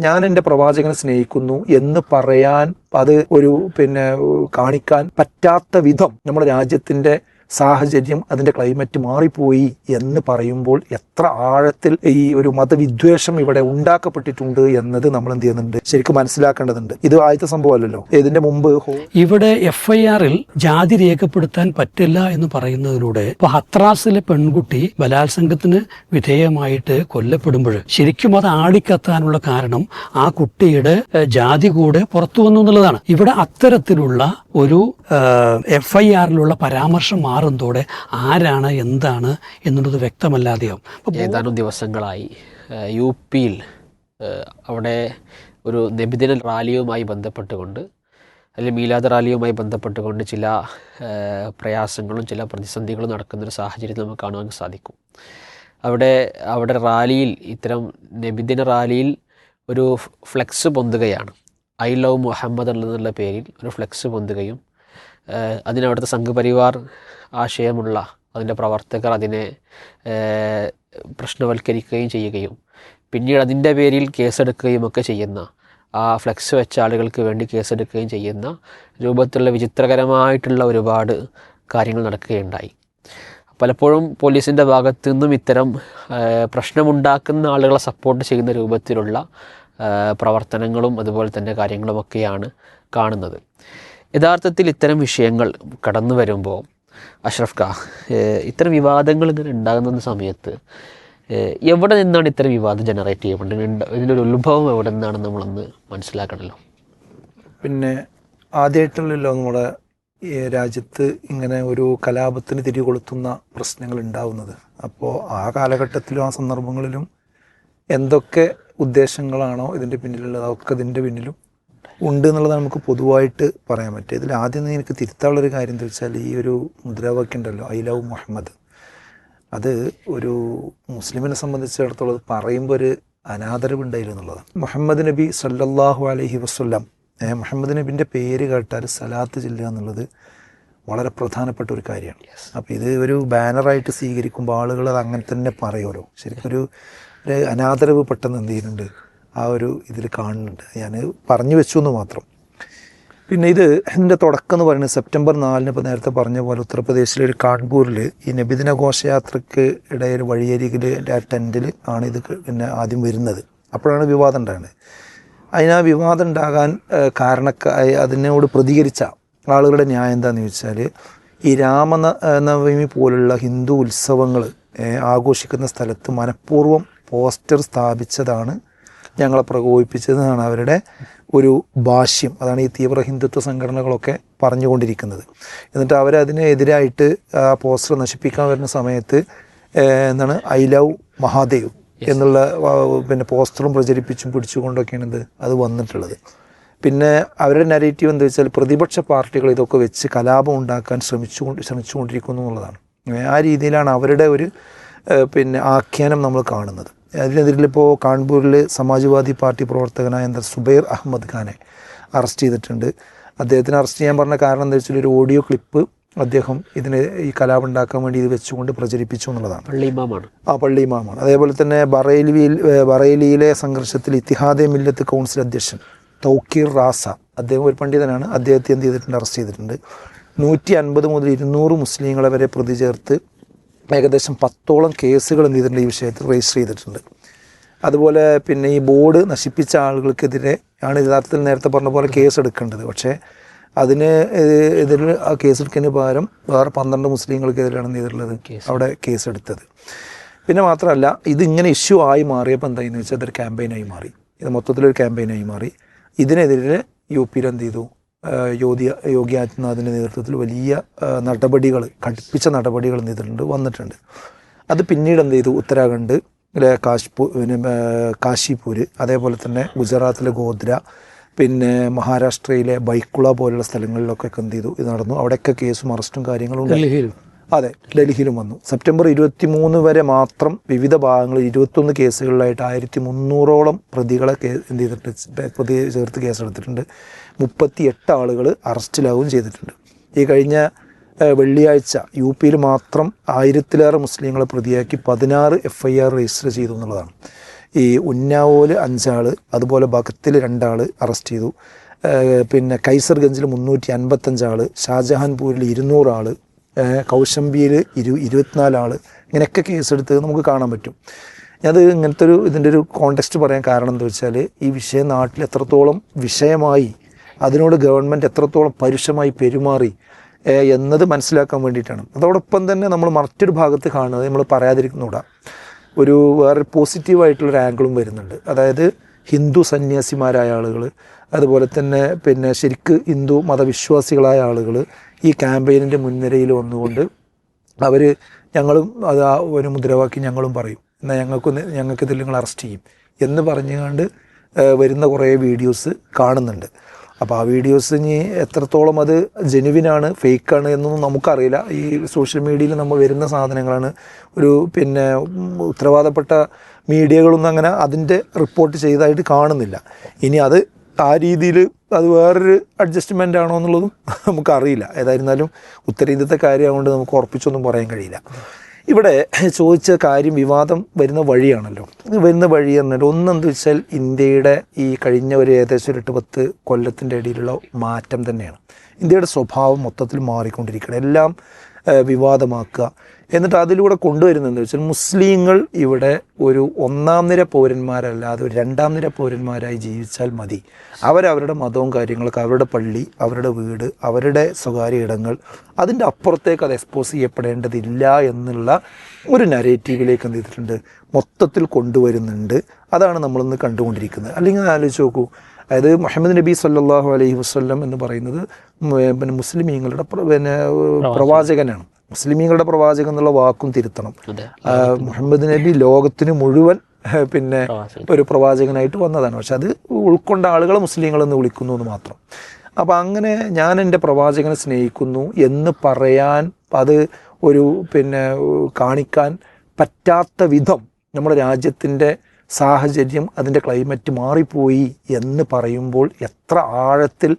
ഞാൻ എന്റെ പ്രവാചകനെ സ്നേഹിക്കുന്നു എന്ന് പറയാൻ അത് ഒരു പിന്നെ കാണിക്കാൻ പറ്റാത്ത വിധം നമ്മുടെ രാജ്യത്തിന്റെ സാഹചര്യം അതിന്റെ ക്ലൈമറ്റ് മാറിപ്പോയി എന്ന് പറയുമ്പോൾ എത്ര ആഴത്തിൽ ഈ ഒരു മതവിദ്വേഷം ഇവിടെ ഉണ്ടാക്കപ്പെട്ടിട്ടുണ്ട് എന്നത് നമ്മൾ എന്ത് ചെയ്യുന്നുണ്ട്? ശരിക്കും മനസ്സിലാക്കേണ്ടതുണ്ട്. ഇത് ആദ്യത്തെ സംഭവമല്ലല്ലോ? ഇതിന്റെ മുമ്പ് ഇവിടെ എഫ് ഐ ആറിൽ ജാതി രേഖപ്പെടുത്താൻ പറ്റില്ല എന്ന് പറയുന്നതിലൂടെ ഇപ്പൊ ഹത്രാസിലെ പെൺകുട്ടി ബലാത്സംഗത്തിന് വിധേയമായിട്ട് കൊല്ലപ്പെടുമ്പോൾ ശരിക്കും അത് ആടിക്കത്താനുള്ള കാരണം ആ കുട്ടിയുടെ ജാതി കൂടെ പുറത്തു വന്നു എന്നുള്ളതാണ്. ഇവിടെ അത്തരത്തിലുള്ള ഒരു എഫ് ഐ ആറിലുള്ള പരാമർശം മാറുന്നതോടെ ആരാണ് എന്താണ് എന്നുള്ളത് വ്യക്തമല്ലാതെയാവും. ഏതാനും ദിവസങ്ങളായി യു പിയിൽ അവിടെ ഒരു നബിദിന റാലിയുമായി ബന്ധപ്പെട്ടുകൊണ്ട് അല്ലെങ്കിൽ മീലാദ് റാലിയുമായി ബന്ധപ്പെട്ടുകൊണ്ട് ചില പ്രയാസങ്ങളും ചില പ്രതിസന്ധികളും നടക്കുന്നൊരു സാഹചര്യം നമുക്ക് കാണുവാൻ സാധിക്കും. അവിടെ അവിടെ റാലിയിൽ ഇത്തരം നബിദിന റാലിയിൽ ഒരു ഫ്ലെക്സ് പൊന്തുകയാണ്. ഐ ലവ് മുഹമ്മദ് എന്നുള്ള പേരിൽ ഒരു ഫ്ലെക്സ് പൊന്തുകയും ഏഹ്, അതിന് അവിടുത്തെ സംഘപരിവാർ ആശയമുള്ള അതിന്റെ പ്രവർത്തകർ അതിനെ പ്രശ്നവൽക്കരിക്കുകയും ചെയ്യുകയും പിന്നീട് അതിന്റെ പേരിൽ കേസെടുക്കുകയും ഒക്കെ ചെയ്യുന്ന ആ ഫ്ലെക്സ് വെച്ച ആളുകൾക്ക് വേണ്ടി കേസെടുക്കുകയും ചെയ്യുന്ന രൂപത്തിലുള്ള വിചിത്രകരമായിട്ടുള്ള ഒരുപാട് കാര്യങ്ങൾ നടക്കുകയുണ്ടായി. പലപ്പോഴും പോലീസിന്റെ ഭാഗത്തു നിന്നും ഇത്തരം പ്രശ്നമുണ്ടാക്കുന്ന ആളുകളെ സപ്പോർട്ട് ചെയ്യുന്ന രൂപത്തിലുള്ള പ്രവർത്തനങ്ങളും അതുപോലെ തന്നെ കാര്യങ്ങളുമൊക്കെയാണ് കാണുന്നത്. യഥാർത്ഥത്തിൽ ഇത്തരം വിഷയങ്ങൾ കടന്നു വരുമ്പോൾ അഷ്റഫ് ഖാ ഇത്തരം വിവാദങ്ങൾ ഇങ്ങനെ ഉണ്ടാകുന്ന സമയത്ത് എവിടെ നിന്നാണ് ഇത്തരം വിവാദം ജനറേറ്റ് ചെയ്യപ്പെടുന്നത് ഇതിന്റെ ഒരു ഉത്ഭവം എവിടെ നിന്നാണെന്ന് നമ്മളൊന്ന് മനസ്സിലാക്കണമല്ലോ പിന്നെ ആദ്യമായിട്ടുള്ളല്ലോ നമ്മുടെ രാജ്യത്ത് ഇങ്ങനെ ഒരു കലാപത്തിന് തിരികൊളുത്തുന്ന പ്രശ്നങ്ങൾ ഉണ്ടാവുന്നത്. അപ്പോൾ ആ കാലഘട്ടത്തിലും ആ സന്ദർഭങ്ങളിലും എന്തൊക്കെ ഉദ്ദേശങ്ങളാണോ ഇതിന്റെ പിന്നിലുള്ളത് അതൊക്കെ ഇതിന്റെ പിന്നിലും ഉണ്ട് എന്നുള്ളതാണ് നമുക്ക് പൊതുവായിട്ട് പറയാൻ പറ്റുക ഇതിൽ ആദ്യം എനിക്ക് തിരുത്താനുള്ളൊരു കാര്യം എന്താ വെച്ചാൽ ഈ ഒരു മുദ്രാവാക്യം ഉണ്ടല്ലോ ഐ ലവ് മുഹമ്മദ് അത് ഒരു മുസ്ലിമിനെ സംബന്ധിച്ചിടത്തോളം അത് പറയുമ്പോൾ ഒരു അനാദരവുണ്ടായില്ല എന്നുള്ളതാണ്. മുഹമ്മദ് നബി സല്ലല്ലാഹു അലഹി വസ്ല്ലാം മുഹമ്മദ് നബിന്റെ പേര് കേട്ടാൽ സലാത്ത് ചെല്ലുക എന്നുള്ളത് വളരെ പ്രധാനപ്പെട്ട ഒരു കാര്യമാണ്. അപ്പോൾ ഇത് ഒരു ബാനറായിട്ട് സ്വീകരിക്കുമ്പോൾ ആളുകൾ അത് അങ്ങനെ തന്നെ പറയുമല്ലോ. ശരിക്കും ഒരു ഒരു അനാദരവ് പെട്ടെന്ന് എന്ത് ചെയ്യുന്നുണ്ട്? ആ ഒരു ഇതിൽ കാണുന്നുണ്ട്. ഞാൻ പറഞ്ഞു വെച്ചു എന്ന് മാത്രം. പിന്നെ ഇത് ഇതിന്റെ തുടക്കം എന്ന് പറയുന്നത് സെപ്റ്റംബർ നാലിന് ഇപ്പോൾ നേരത്തെ പറഞ്ഞ പോലെ ഉത്തർപ്രദേശിലെ ഒരു കാൺപൂരിൽ ഈ നബിദിന ഘോഷയാത്രയ്ക്ക് ഇടയിൽ വഴിയരികിൽ ആ ടെന്റിൽ ആണ് ഇത് പിന്നെ ആദ്യം വരുന്നത്. അപ്പോഴാണ് വിവാദം ഉണ്ടാകുന്നത്. അതിനാ വിവാദം ഉണ്ടാകാൻ കാരണക്കായി അതിനോട് പ്രതികരിച്ച ആളുകളുടെ ന്യായം എന്താണെന്ന് ചോദിച്ചാൽ ഈ രാമനവമി പോലുള്ള ഹിന്ദു ഉത്സവങ്ങൾ ആഘോഷിക്കുന്ന സ്ഥലത്ത് മനഃപൂർവം പോസ്റ്റർ സ്ഥാപിച്ചതാണ് ഞങ്ങളെ പ്രകോപിപ്പിച്ചതെന്നാണ് അവരുടെ ഒരു ഭാഷ്യം. അതാണ് ഈ തീവ്ര ഹിന്ദുത്വ സംഘടനകളൊക്കെ പറഞ്ഞുകൊണ്ടിരിക്കുന്നത്. എന്നിട്ട് അവരതിനെതിരായിട്ട് ആ പോസ്റ്റർ നശിപ്പിക്കാൻ വരുന്ന സമയത്ത് എന്താണ് ഐ ലവ് മഹാദേവ് എന്നുള്ള പിന്നെ പോസ്റ്ററും പ്രചരിപ്പിച്ചും പിടിച്ചുകൊണ്ടൊക്കെയാണ് ഇത് അത് വന്നിട്ടുള്ളത്. പിന്നെ അവരുടെ നെഗറ്റീവ് എന്താ വെച്ചാൽ പ്രതിപക്ഷ പാർട്ടികൾ ഇതൊക്കെ വെച്ച് കലാപം ഉണ്ടാക്കാൻ ശ്രമിച്ചു ശ്രമിച്ചുകൊണ്ടിരിക്കുന്നു എന്നുള്ളതാണ്. ആ രീതിയിലാണ് അവരുടെ ഒരു പിന്നെ ആഖ്യാനം നമ്മൾ കാണുന്നത്. അതിനെതിരിലിപ്പോൾ കാൺപൂരിൽ സമാജ്വാദി പാർട്ടി പ്രവർത്തകനായ എന്താ സുബൈർ അഹമ്മദ് ഖാനെ അറസ്റ്റ് ചെയ്തിട്ടുണ്ട്. അദ്ദേഹത്തിന് അറസ്റ്റ് ചെയ്യാൻ പറഞ്ഞ കാരണം എന്താ വെച്ചാൽ ഒരു ഓഡിയോ ക്ലിപ്പ് അദ്ദേഹം ഇതിന് ഈ കലാപം ഉണ്ടാക്കാൻ വേണ്ടി ഇത് വെച്ചുകൊണ്ട് പ്രചരിപ്പിച്ചു എന്നുള്ളതാണ്. പള്ളി ഇമാമാണ്. ആ പള്ളി ഇമാമാണ്. അതേപോലെ തന്നെ ബറേലിയിൽ ബറേലിയിലെ സംഘർഷത്തിൽ ഇത്തിഹാദെ മില്ലത്ത് കൗൺസിൽ അധ്യക്ഷൻ തൗക്കീർ റാസ അദ്ദേഹം ഒരു പണ്ഡിതനാണ്. അദ്ദേഹത്തെ എന്ത് ചെയ്തിട്ടുണ്ട്? അറസ്റ്റ് ചെയ്തിട്ടുണ്ട്. നൂറ്റി അൻപത് മുതൽ ഇരുന്നൂറ് മുസ്ലിങ്ങളെ വരെ പ്രതി ചേർത്ത് ഏകദേശം പത്തോളം കേസുകൾ എന്ത് ചെയ്തിട്ടുണ്ട് ഈ വിഷയത്തിൽ രജിസ്റ്റർ ചെയ്തിട്ടുണ്ട്. അതുപോലെ പിന്നെ ഈ ബോർഡ് നശിപ്പിച്ച ആളുകൾക്കെതിരെ ആണ് യഥാർത്ഥത്തിൽ നേരത്തെ പറഞ്ഞ പോലെ കേസ് എടുക്കേണ്ടത്. പക്ഷേ അതിന് എതിരിൽ ആ കേസ് എടുക്കുന്നതിന് പകരം വേറെ പന്ത്രണ്ട് മുസ്ലിങ്ങൾക്കെതിരെയാണ് എന്ത് ചെയ്തിട്ടുള്ളത് അവിടെ കേസ് എടുത്തത്. പിന്നെ മാത്രമല്ല ഇതിങ്ങനെ ഇഷ്യൂ ആയി മാറിയപ്പോൾ എന്തായെന്ന് വെച്ചാൽ അതൊരു ക്യാമ്പയിനായി മാറി. ഇത് മൊത്തത്തിലൊരു ക്യാമ്പയിനായി മാറി. ഇതിനെതിരെ യു പിയിൽ എന്ത് ചെയ്തു? യോഗി യോഗി ആദിത്യനാഥിന്റെ നേതൃത്വത്തിൽ വലിയ നടപടികൾ കടുപ്പിച്ച നടപടികൾ എന്ത് വന്നിട്ടുണ്ട്. അത് പിന്നീട് എന്ത് ചെയ്തു? ഉത്തരാഖണ്ഡ് കാശ്പൂർ പിന്നെ ആഹ് കാശിപൂര് അതേപോലെ തന്നെ ഗുജറാത്തിലെ ഗോദ്ര പിന്നെ മഹാരാഷ്ട്രയിലെ ബൈക്കുള പോലുള്ള സ്ഥലങ്ങളിലൊക്കെ എന്ത് ചെയ്തു? ഇത് നടന്നു. അവിടെയൊക്കെ കേസും അറസ്റ്റും കാര്യങ്ങളും ഉണ്ടായി. അതെ ഡൽഹിയിലും വന്നു. സെപ്റ്റംബർ ഇരുപത്തി മൂന്ന് വരെ മാത്രം വിവിധ ഭാഗങ്ങളിൽ ഇരുപത്തൊന്ന് കേസുകളിലായിട്ട് ആയിരത്തി മുന്നൂറോളം പ്രതികളെ എന്ത് ചെയ്തിട്ട് പ്രതി ചേർത്ത് കേസെടുത്തിട്ടുണ്ട്. മുപ്പത്തി എട്ട് ആളുകൾ അറസ്റ്റിലാവുകയും ചെയ്തിട്ടുണ്ട്. ഈ കഴിഞ്ഞ വെള്ളിയാഴ്ച യു പിയിൽ മാത്രം ആയിരത്തിലേറെ മുസ്ലിങ്ങളെ പ്രതിയാക്കി പതിനാറ് എഫ് ഐ ആർ രജിസ്റ്റർ ചെയ്തു എന്നുള്ളതാണ്. ഈ ഉന്നാവോൽ അഞ്ചാൾ അതുപോലെ ഭഗത്തിൽ രണ്ടാൾ അറസ്റ്റ് ചെയ്തു. പിന്നെ കൈസർഗഞ്ചിൽ മുന്നൂറ്റി അൻപത്തഞ്ചാൾ ഷാജഹാൻപൂരിൽ ഇരുന്നൂറാൾ കൗശംബിയിൽ ഇരു ഇരുപത്തിനാലാൾ ഇങ്ങനെയൊക്കെ കേസെടുത്ത് നമുക്ക് കാണാൻ പറ്റും. ഞാനത് ഇങ്ങനത്തെ ഒരു ഇതിന്റെ ഒരു കോണ്ടെക്സ്റ്റ് പറയാൻ കാരണം എന്താ വെച്ചാൽ ഈ വിഷയം നാട്ടിൽ എത്രത്തോളം വിഷയമായി അതിനോട് ഗവൺമെന്റ് എത്രത്തോളം പരുഷമായി പെരുമാറി എന്നത് മനസ്സിലാക്കാൻ വേണ്ടിയിട്ടാണ്. അതോടൊപ്പം തന്നെ നമ്മൾ മറ്റൊരു ഭാഗത്ത് കാണുന്നത് നമ്മൾ പറയാതിരിക്കുന്നൂടാ. ഒരു വേറെ പോസിറ്റീവായിട്ടുള്ളൊരു ആംഗിളും വരുന്നുണ്ട്. അതായത് ഹിന്ദു സന്യാസിമാരായ ആളുകൾ അതുപോലെ തന്നെ പിന്നെ ശരിക്ക് ഹിന്ദു മതവിശ്വാസികളായ ആളുകൾ ഈ ക്യാമ്പയിനിന്റെ മുൻനിരയിൽ വന്നുകൊണ്ട് അവർ ഞങ്ങളും അത് ആ ഒരു മുദ്രാവാക്യം ഞങ്ങളും പറയും. എന്നാൽ ഞങ്ങൾക്ക് ഞങ്ങൾക്കിതിൽ നിങ്ങൾ അറസ്റ്റ് ചെയ്യും എന്ന് പറഞ്ഞുകൊണ്ട് വരുന്ന കുറേ വീഡിയോസ് കാണുന്നുണ്ട്. അപ്പോൾ ആ വീഡിയോസ് ഇനി എത്രത്തോളം അത് ജെനുവിനാണ് ഫേക്കാണ് എന്നൊന്നും നമുക്കറിയില്ല. ഈ സോഷ്യൽ മീഡിയയിൽ നമ്മൾ വരുന്ന സാധനങ്ങളാണ് ഒരു പിന്നെ ഉത്തരവാദപ്പെട്ട മീഡിയകളൊന്നും അങ്ങനെ അതിന്റെ റിപ്പോർട്ട് ചെയ്തതായിട്ട് കാണുന്നില്ല. ഇനി അത് ആ രീതിയിൽ അത് വേറൊരു അഡ്ജസ്റ്റ്മെന്റ് ആണോ എന്നുള്ളതും നമുക്കറിയില്ല. ഏതായിരുന്നാലും ഉത്തരേന്ത്യത്തെ കാര്യമായതുകൊണ്ട് നമുക്ക് ഉറപ്പിച്ചൊന്നും പറയാൻ കഴിയില്ല. ഇവിടെ ചോദിച്ച കാര്യം വിവാദം വരുന്ന വഴിയാണല്ലോ. വരുന്ന വഴി എന്നിട്ട് ഒന്നെന്ത് വെച്ചാൽ ഇന്ത്യയുടെ ഈ കഴിഞ്ഞ ഒരു ഏകദേശം ഒരു എട്ട് പത്ത് കൊല്ലത്തിന്റെ ഇടയിലുള്ള മാറ്റം തന്നെയാണ്. ഇന്ത്യയുടെ സ്വഭാവം മൊത്തത്തിൽ മാറിക്കൊണ്ടിരിക്കുകയാണ്. എല്ലാം വിവാദമാക്കുക. എന്നിട്ട് അതിലൂടെ കൊണ്ടുവരുന്നതെന്ന് വെച്ചാൽ മുസ്ലിങ്ങൾ ഇവിടെ ഒരു ഒന്നാം നിര പൗരന്മാരല്ലാതെ ഒരു രണ്ടാം നിര പൗരന്മാരായി ജീവിച്ചാൽ മതി. അവരവരുടെ മതവും കാര്യങ്ങളൊക്കെ അവരുടെ പള്ളി അവരുടെ വീട് അവരുടെ സ്വകാര്യ ഇടങ്ങൾ അതിന്റെ അപ്പുറത്തേക്ക് അത് എക്സ്പോസ് ചെയ്യപ്പെടേണ്ടതില്ല എന്നുള്ള ഒരു നരേറ്റീവിലേക്ക് എന്ത് ചെയ്തിട്ടുണ്ട്? മൊത്തത്തിൽ കൊണ്ടുവരുന്നുണ്ട്. അതാണ് നമ്മളിന്ന് കണ്ടുകൊണ്ടിരിക്കുന്നത്. അല്ലെങ്കിൽ ആലോചിച്ച് നോക്കൂ. അതായത് മുഹമ്മദ് നബി സല്ലാഹു അലൈഹി വസല്ലം എന്ന് പറയുന്നത് പിന്നെ മുസ്ലിമീങ്ങളുടെ പിന്നെ പ്രവാചകനാണ്. മുസ്ലിമീങ്ങളുടെ പ്രവാചകൻ എന്നുള്ള വാക്കും തിരുത്തണം. മുഹമ്മദ് നബി ലോകത്തിന് മുഴുവൻ പിന്നെ. ഒരു പ്രവാചകനായിട്ട് വന്നതാണ്. പക്ഷെ അത് ഉൾക്കൊണ്ട ആളുകളെ മുസ്ലിങ്ങളെന്ന് വിളിക്കുന്നു എന്ന് മാത്രം. അപ്പം അങ്ങനെ ഞാൻ എന്റെ പ്രവാചകനെ സ്നേഹിക്കുന്നു എന്ന് പറയാൻ അത് ഒരു പിന്നെ കാണിക്കാൻ പറ്റാത്ത വിധം നമ്മുടെ രാജ്യത്തിന്റെ സാഹചര്യം അതിന്റെ ക്ലൈമറ്റ് മാറിപ്പോയി എന്ന് പറയുമ്പോൾ എത്ര ആഴത്തിൽ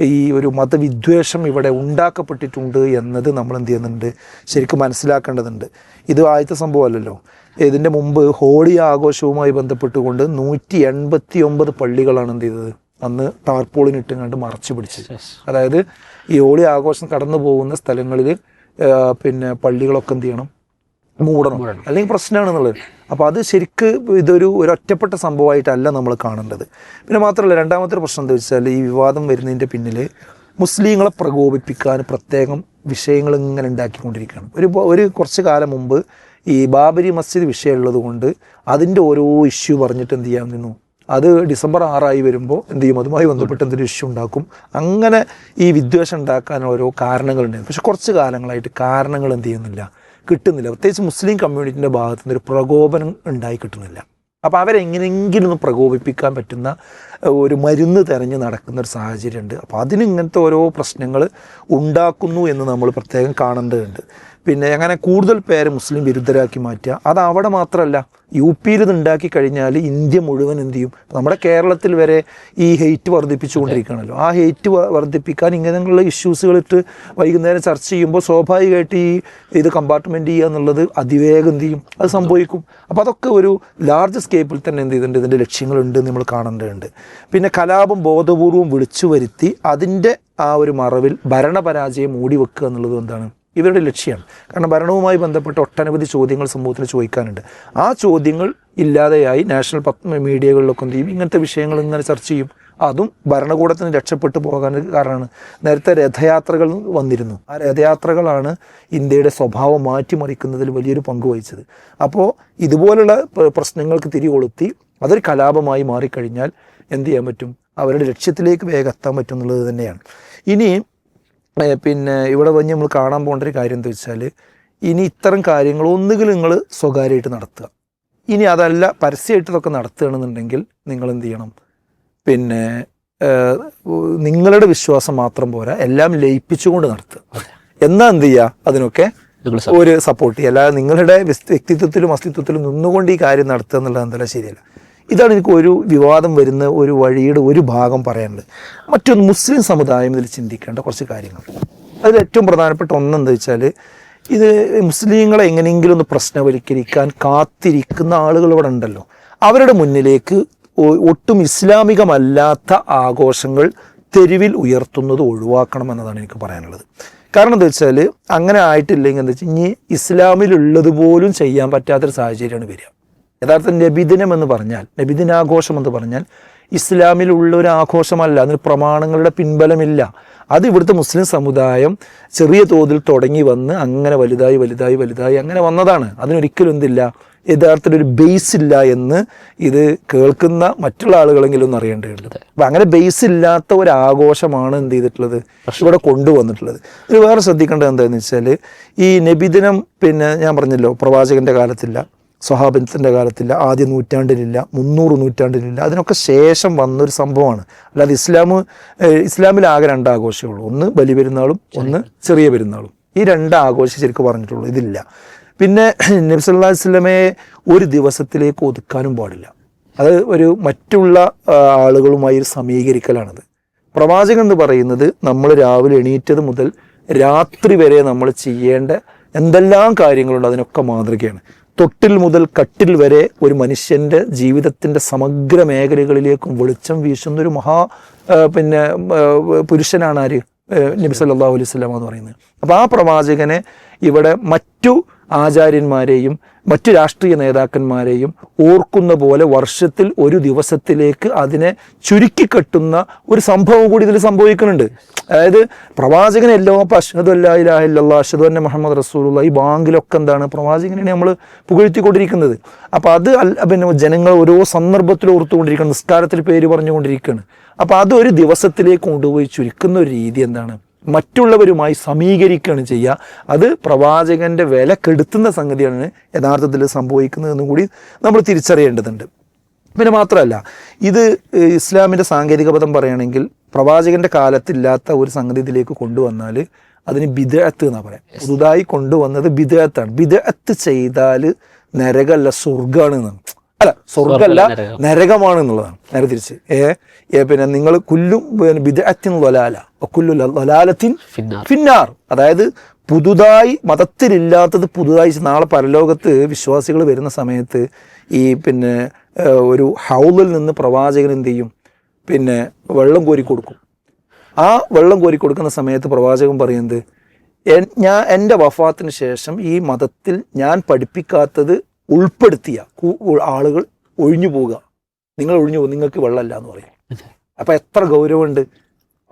ഈ ഒരു മതവിദ്വേഷം ഇവിടെ ഉണ്ടാക്കപ്പെട്ടിട്ടുണ്ട് എന്നത് നമ്മൾ എന്ത് ചെയ്യുന്നുണ്ട്? ശരിക്കും മനസ്സിലാക്കേണ്ടതുണ്ട്. ഇത് ആദ്യത്തെ സംഭവമല്ലല്ലോ ഇതിന്റെ മുമ്പ് ഹോളി ആഘോഷവുമായി ബന്ധപ്പെട്ടുകൊണ്ട് നൂറ്റി എൺപത്തി ഒമ്പത് പള്ളികളാണ് എന്ത് ചെയ്തത്? അന്ന് ടാർപോളിനിട്ട് കണ്ട് മറച്ചു പിടിച്ചത്. അതായത് ഈ ഹോളി ആഘോഷം കടന്നു പോകുന്ന സ്ഥലങ്ങളിൽ പിന്നെ പള്ളികളൊക്കെ എന്ത് ചെയ്യണം? മൂടണം. അല്ലെങ്കിൽ പ്രശ്നമാണ് എന്നുള്ളത് അപ്പോൾ അത് ശരിക്ക് ഇതൊരു ഒരു ഒറ്റപ്പെട്ട സംഭവമായിട്ടല്ല നമ്മൾ കാണേണ്ടത്. പിന്നെ മാത്രമല്ല രണ്ടാമത്തെ ഒരു പ്രശ്നം എന്താ വെച്ചാൽ ഈ വിവാദം വരുന്നതിന്റെ പിന്നിൽ മുസ്ലിങ്ങളെ പ്രകോപിപ്പിക്കാൻ പ്രത്യേകം വിഷയങ്ങൾ ഇങ്ങനെ ഉണ്ടാക്കിക്കൊണ്ടിരിക്കുകയാണ്. ഒരു ഒരു കുറച്ച് കാലം മുമ്പ് ഈ ബാബരി മസ്ജിദ് വിഷയമുള്ളത് കൊണ്ട് അതിന്റെ ഓരോ ഇഷ്യൂ പറഞ്ഞിട്ട് എന്ത് ചെയ്യാൻ നിന്നു? അത് ഡിസംബർ ആറായി വരുമ്പോൾ എന്ത് ചെയ്യും? അതുമായി ബന്ധപ്പെട്ട് എന്തൊരു ഇഷ്യൂ ഉണ്ടാക്കും? അങ്ങനെ ഈ വിദ്വേഷം ഉണ്ടാക്കാൻ ഓരോ കാരണങ്ങളുണ്ടായിരുന്നു. പക്ഷെ കുറച്ച് കാലങ്ങളായിട്ട് കാരണങ്ങൾ എന്ത് ചെയ്യുന്നില്ല. കിട്ടുന്നില്ല. പ്രത്യേകിച്ച് മുസ്ലിം കമ്മ്യൂണിറ്റിന്റെ ഭാഗത്തു നിന്ന് ഒരു പ്രകോപനം ഉണ്ടായി കിട്ടുന്നില്ല. അപ്പോൾ അവരെങ്ങനെയെങ്കിലും ഒന്ന് പ്രകോപിപ്പിക്കാൻ പറ്റുന്ന ഒരു മരുന്ന് തിരഞ്ഞ് നടക്കുന്ന ഒരു സാഹചര്യമുണ്ട്. അപ്പോൾ അതിന് ഇങ്ങനത്തെ ഓരോ പ്രശ്നങ്ങൾ ഉണ്ടാക്കുന്നു എന്ന് നമ്മൾ പ്രത്യേകം കാണേണ്ടതുണ്ട്. പിന്നെ അങ്ങനെ കൂടുതൽ പേരെ മുസ്ലിം വിരുദ്ധരാക്കി മാറ്റുക. അത് അവിടെ മാത്രമല്ല യു പിയിൽ ഇത് ഉണ്ടാക്കി കഴിഞ്ഞാൽ ഇന്ത്യ മുഴുവൻ എന്ത് ചെയ്യും? നമ്മുടെ കേരളത്തിൽ വരെ ഈ ഹെയ്റ്റ് വർദ്ധിപ്പിച്ചുകൊണ്ടിരിക്കുകയാണല്ലോ. ആ ഹെയ്റ്റ് വർദ്ധിപ്പിക്കാൻ ഇങ്ങനെയുള്ള ഇഷ്യൂസുകളിട്ട് വൈകുന്നേരം ചർച്ച ചെയ്യുമ്പോൾ സ്വാഭാവികമായിട്ട് ഈ ഇത് കമ്പാർട്ട്മെന്റ് ചെയ്യുക എന്നുള്ളത് അതിവേഗം എന്ത് ചെയ്യും? അത് സംഭവിക്കും. അപ്പോൾ അതൊക്കെ ഒരു ലാർജ് സ്കേപ്പിൽ തന്നെ എന്ത് ചെയ്തിട്ടുണ്ട്? ഇതിന്റെ ലക്ഷ്യങ്ങളുണ്ട് നമ്മൾ കാണേണ്ടതുണ്ട്. പിന്നെ കലാപം ബോധപൂർവം വിളിച്ചു വരുത്തി അതിന്റെ ആ ഒരു മറവിൽ ഭരണപരാജയം മൂടി വെക്കുക എന്നുള്ളത് എന്താണ്? ഇവരുടെ ലക്ഷ്യമാണ് കാരണം ഭരണവുമായി ബന്ധപ്പെട്ട ഒട്ടനവധി ചോദ്യങ്ങൾ സമൂഹത്തിന് ചോദിക്കാനുണ്ട്. ആ ചോദ്യങ്ങൾ ഇല്ലാതെയായി നാഷണൽ മീഡിയകളിലൊക്കെ എന്ത് ചെയ്യും? ഇങ്ങനത്തെ വിഷയങ്ങൾ ഇങ്ങനെ ചർച്ച ചെയ്യും. അതും ഭരണകൂടത്തിന് രക്ഷപ്പെട്ടു പോകാൻ കാരണമാണ്. നേരത്തെ രഥയാത്രകൾ വന്നിരുന്നു. ആ രഥയാത്രകളാണ് ഇന്ത്യയുടെ സ്വഭാവം മാറ്റിമറിക്കുന്നതിൽ വലിയൊരു പങ്ക് വഹിച്ചത്. അപ്പോൾ ഇതുപോലുള്ള പ്ര- പ്രശ്നങ്ങൾക്ക് തിരികൊളുത്തി അതൊരു കലാപമായി മാറിക്കഴിഞ്ഞാൽ എന്ത് ചെയ്യാൻ പറ്റും? അവരുടെ ലക്ഷ്യത്തിലേക്ക് വേഗം എത്താൻ പറ്റും എന്നുള്ളത് തന്നെയാണ്. ഇനി പിന്നെ ഇവിടെ വന്ന് നമ്മൾ കാണാൻ പോകേണ്ട ഒരു കാര്യം എന്താ വെച്ചാൽ ഇനി ഇത്തരം കാര്യങ്ങൾ ഒന്നുകിൽ നിങ്ങൾ സ്വകാര്യമായിട്ട് നടത്തുക. ഇനി അതല്ല പരസ്യമായിട്ട് ഇതൊക്കെ നടത്തുകയാണെന്നുണ്ടെങ്കിൽ നിങ്ങൾ എന്ത് ചെയ്യണം? പിന്നെ നിങ്ങളുടെ വിശ്വാസം മാത്രം പോരാ. എല്ലാം ലയിപ്പിച്ചുകൊണ്ട് നടത്തുക. എന്നാ എന്ത് ചെയ്യുക? അതിനൊക്കെ ഒരു സപ്പോർട്ട് ചെയ്യുക. അല്ലാതെ നിങ്ങളുടെ വ്യക്തിത്വത്തിലും അസ്തിത്വത്തിലും നിന്നുകൊണ്ട് ഈ കാര്യം നടത്തുക എന്നുള്ളത് എന്തായാലും ശരിയല്ല. ഇതാണ് എനിക്ക് ഒരു വിവാദം വരുന്ന ഒരു വഴിയുടെ ഒരു ഭാഗം പറയാനുള്ളത്. മറ്റൊന്ന് മുസ്ലിം സമുദായം ഇതിൽ ചിന്തിക്കേണ്ട കുറച്ച് കാര്യങ്ങൾ. അതിൽ ഏറ്റവും പ്രധാനപ്പെട്ട ഒന്നെന്താ വെച്ചാൽ ഇത് മുസ്ലിങ്ങളെ എങ്ങനെയെങ്കിലും ഒന്ന് പ്രശ്നവൽക്കരിക്കാൻ കാത്തിരിക്കുന്ന ആളുകൾ ഇവിടെ ഉണ്ടല്ലോ. അവരുടെ മുന്നിലേക്ക് ഒട്ടും ഇസ്ലാമികമല്ലാത്ത ആഘോഷങ്ങൾ തെരുവിൽ ഉയർത്തുന്നത് ഒഴിവാക്കണം എന്നതാണ് എനിക്ക് പറയാനുള്ളത്. കാരണം എന്താ വെച്ചാൽ അങ്ങനെ ആയിട്ടില്ലെങ്കിൽ എന്താ വെച്ചാൽ ഇനി ഇസ്ലാമിലുള്ളത് പോലും ചെയ്യാൻ പറ്റാത്തൊരു സാഹചര്യമാണ് വരിക. യഥാർത്ഥ നബിദിനം എന്ന് പറഞ്ഞാൽ നബിദിനാഘോഷം എന്ന് പറഞ്ഞാൽ ഇസ്ലാമിലുള്ള ഒരു ആഘോഷമല്ല അതിന് പ്രമാണങ്ങളുടെ പിൻബലമില്ല. അത് ഇവിടുത്തെ മുസ്ലിം സമുദായം ചെറിയ തോതിൽ തുടങ്ങി വന്ന് അങ്ങനെ വലുതായി വലുതായി വലുതായി അങ്ങനെ വന്നതാണ്. അതിനൊരിക്കലും എന്തില്ല യഥാർത്ഥത്തിൽ ഒരു ബേസ് ഇല്ല എന്ന് ഇത് കേൾക്കുന്ന മറ്റുള്ള ആളുകളെങ്കിലും ഒന്ന് അറിയേണ്ടതുണ്ട് അപ്പം അങ്ങനെ ബേസ് ഇല്ലാത്ത ഒരു ആഘോഷമാണ് എന്ത് ചെയ്തിട്ടുള്ളത്? ഇവിടെ കൊണ്ടുവന്നിട്ടുള്ളത്. ഇത് വേറെ ശ്രദ്ധിക്കേണ്ടത് എന്താണെന്ന് വെച്ചാൽ ഈ നബിദിനം പിന്നെ ഞാൻ പറഞ്ഞല്ലോ പ്രവാചകന്റെ കാലത്തില്ല. സ്വഹാബത്തിന്റെ കാലത്തില്ല ആദ്യ നൂറ്റാണ്ടിലില്ല മുന്നൂറ് നൂറ്റാണ്ടിലില്ല. അതിനൊക്കെ ശേഷം വന്നൊരു സംഭവമാണ്. അല്ലാതെ ഇസ്ലാം ഇസ്ലാമിലാകെ രണ്ട് ആഘോഷമുള്ളൂ ഒന്ന് ബലി പെരുന്നാളും ഒന്ന് ചെറിയ പെരുന്നാളും. ഈ രണ്ട് ആഘോഷം ശരിക്കും പറഞ്ഞിട്ടുള്ളൂ ഇതില്ല പിന്നെ നബി അല്ലാ അലൈഹി വസല്ലമയെ ഒരു ദിവസത്തിലേക്ക് ഒതുക്കാനും പാടില്ല. അത് ഒരു മറ്റുള്ള ആളുകളുമായി ഒരു സമീകരിക്കലാണത്. പ്രവാചകൻ എന്ന് പറയുന്നത് നമ്മൾ രാവിലെ എണീറ്റത് മുതൽ രാത്രി വരെ നമ്മൾ ചെയ്യേണ്ട എന്തെല്ലാം കാര്യങ്ങളുണ്ട് അതിനൊക്കെ മാതൃകയാണ്. തൊട്ടിൽ മുതൽ കട്ടിൽ വരെ ഒരു മനുഷ്യന്റെ ജീവിതത്തിന്റെ സമഗ്ര മേഖലകളിലേക്കും വെളിച്ചം വീശുന്ന ഒരു മഹാ പിന്നെ പുരുഷനാണ് ആര്? നബി സല്ലല്ലാഹു അലൈഹി വസല്ലം എന്ന് പറയുന്നത്. അപ്പോൾ ആ പ്രവാചകനെ ഇവിടെ മറ്റു ആചാര്യന്മാരെയും മറ്റു രാഷ്ട്രീയ നേതാക്കന്മാരെയും ഓർക്കുന്ന പോലെ വർഷത്തിൽ ഒരു ദിവസത്തിലേക്ക് അതിനെ ചുരുക്കിക്കെട്ടുന്ന ഒരു സംഭവം കൂടി ഇതിൽ സംഭവിക്കുന്നുണ്ട്. അതായത് പ്രവാചകൻ എല്ലോ അപ്പം അഷ്ഹദു അന്ന മുഹമ്മദ് റസൂലുള്ള ഈ ബാങ്കിലൊക്കെ എന്താണ് പ്രവാചകനെ നമ്മൾ പുകഴ്ത്തിക്കൊണ്ടിരിക്കുന്നത്. അപ്പോൾ അത് അല്ല പിന്നെ ജനങ്ങൾ ഓരോ സന്ദർഭത്തിൽ ഓർത്തുകൊണ്ടിരിക്കണം നിസ്കാരത്തിൽ പേര് പറഞ്ഞുകൊണ്ടിരിക്കുകയാണ്. അപ്പോൾ അത് ഒരു ദിവസത്തിലേക്ക് കൊണ്ടുപോയി ചുരുക്കുന്ന ഒരു രീതി എന്താണ്? മറ്റുള്ളവരുമായി സമീകരിക്കുകയാണ് ചെയ്യുക. അത് പ്രവാചകന്റെ വില കെടുത്തുന്ന സംഗതിയാണ് യഥാർത്ഥത്തിൽ സംഭവിക്കുന്നതെന്നും കൂടി നമ്മൾ തിരിച്ചറിയേണ്ടതുണ്ട്. പിന്നെ മാത്രമല്ല ഇത് ഇസ്ലാമിന്റെ സാങ്കേതിക പദം പറയുകയാണെങ്കിൽ പ്രവാചകന്റെ കാലത്തില്ലാത്ത ഒരു സംഗതി ഇതിലേക്ക് കൊണ്ടുവന്നാൽ അതിന് ബിദഅത്ത് എന്നാണ് പറയാം. പുതുതായി കൊണ്ടുവന്നത് ബിദഅത്താണ്. ബിദഅത്ത് ചെയ്താൽ നരകല്ല സ്വർഗമാണ് എന്നാണ് അല്ല സ്വർഗമല്ല നരകമാണ് എന്നുള്ളതാണ് നേരെ തിരിച്ച്. ഏ പിന്നെ നിങ്ങൾ കുല്ലും ബിദഅത്തിൻ ലൊലാല കുല്ലു ലൊലാലത്തിൻ ഫിന്നാർ. ഫിന്നാർ. അതായത് പുതുതായി മതത്തിലില്ലാത്തത് പുതുതായി നാളെ പരലോകത്ത് വിശ്വാസികൾ വരുന്ന സമയത്ത് ഈ പിന്നെ ഒരു ഹൗലിൽ നിന്ന് പ്രവാചകൻ എന്ത് ചെയ്യും? പിന്നെ വെള്ളം കോരി കൊടുക്കും. ആ വെള്ളം കോരി കൊടുക്കുന്ന സമയത്ത് പ്രവാചകൻ പറയുന്നത് ഞാൻ എന്റെ വഫാത്തിന് ശേഷം ഈ മതത്തിൽ ഞാൻ പഠിപ്പിക്കാത്തത് ഉൾപ്പെടുത്തിയ ആളുകൾ ഒഴിഞ്ഞു പോവുക. നിങ്ങൾ ഒഴിഞ്ഞു പോകും നിങ്ങൾക്ക് വെള്ളമല്ല എന്ന് പറയും. അപ്പം എത്ര ഗൗരവമുണ്ട്.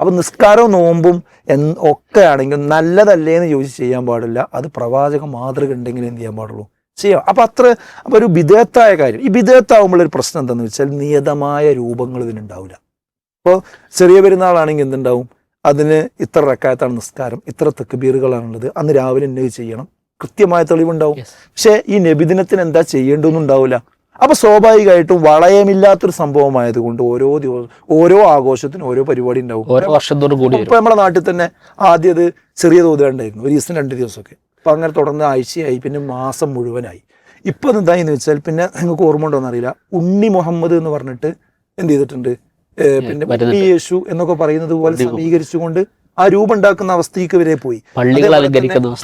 അപ്പം നിസ്കാരവും നോമ്പും എൻ ഒക്കെ ആണെങ്കിൽ നല്ലതല്ലേ എന്ന് ചോദിച്ച് ചെയ്യാൻ പാടില്ല. അത് പ്രവാചക മാതൃക ഉണ്ടെങ്കിൽ എന്ത് ചെയ്യാൻ പാടുള്ളൂ. ചെയ്യാം. അപ്പം അത്ര അപ്പം ഒരു വിധേയത്തായ കാര്യം. ഈ വിധേയത്താവുമ്പോൾ ഒരു പ്രശ്നം എന്താണെന്ന് വെച്ചാൽ നിയതമായ രൂപങ്ങൾ ഇതിനുണ്ടാവില്ല. ഇപ്പോൾ ചെറിയ പെരുന്നാളാണെങ്കിൽ എന്തുണ്ടാവും? അതിന് ഇത്ര റക്കായത്താണ് നിസ്കാരം. ഇത്ര തെക്കുബീറുകളാണുള്ളത് അന്ന് രാവിലെ എന്നെ ചെയ്യണം. കൃത്യമായ തെളിവുണ്ടാവും. പക്ഷേ ഈ നബിദിനത്തിന് എന്താ ചെയ്യേണ്ടതെന്നുണ്ടാവില്ല. അപ്പോൾ അപ്പൊ സ്വാഭാവികമായിട്ടും വളയമില്ലാത്തൊരു സംഭവമായതുകൊണ്ട് ഓരോ ദിവസം ഓരോ ആഘോഷത്തിനും ഓരോ പരിപാടി ഉണ്ടാവും. ഓരോ കൂടി നമ്മുടെ നാട്ടിൽ തന്നെ ആദ്യം അത് ചെറിയ തോതിലുണ്ടായിരുന്നു. ഒരു ദിവസം രണ്ട് ദിവസമൊക്കെ. അപ്പൊ അങ്ങനെ തുടർന്ന് ആഴ്ചയായി പിന്നെ മാസം മുഴുവനായി. ഇപ്പൊ എന്തായെന്ന് വെച്ചാൽ പിന്നെ നിങ്ങൾക്ക് ഓർമ്മ ഉണ്ടോ എന്നറിയില്ല. ഉണ്ണി മുഹമ്മദ് എന്ന് പറഞ്ഞിട്ട് എന്ത് ചെയ്തിട്ടുണ്ട്? പിന്നെ. യേശു എന്നൊക്കെ പറയുന്നത് പോലെ സമീകരിച്ചുകൊണ്ട് ആ രൂപം ഉണ്ടാക്കുന്ന അവസ്ഥയ്ക്ക് വരെ പോയി.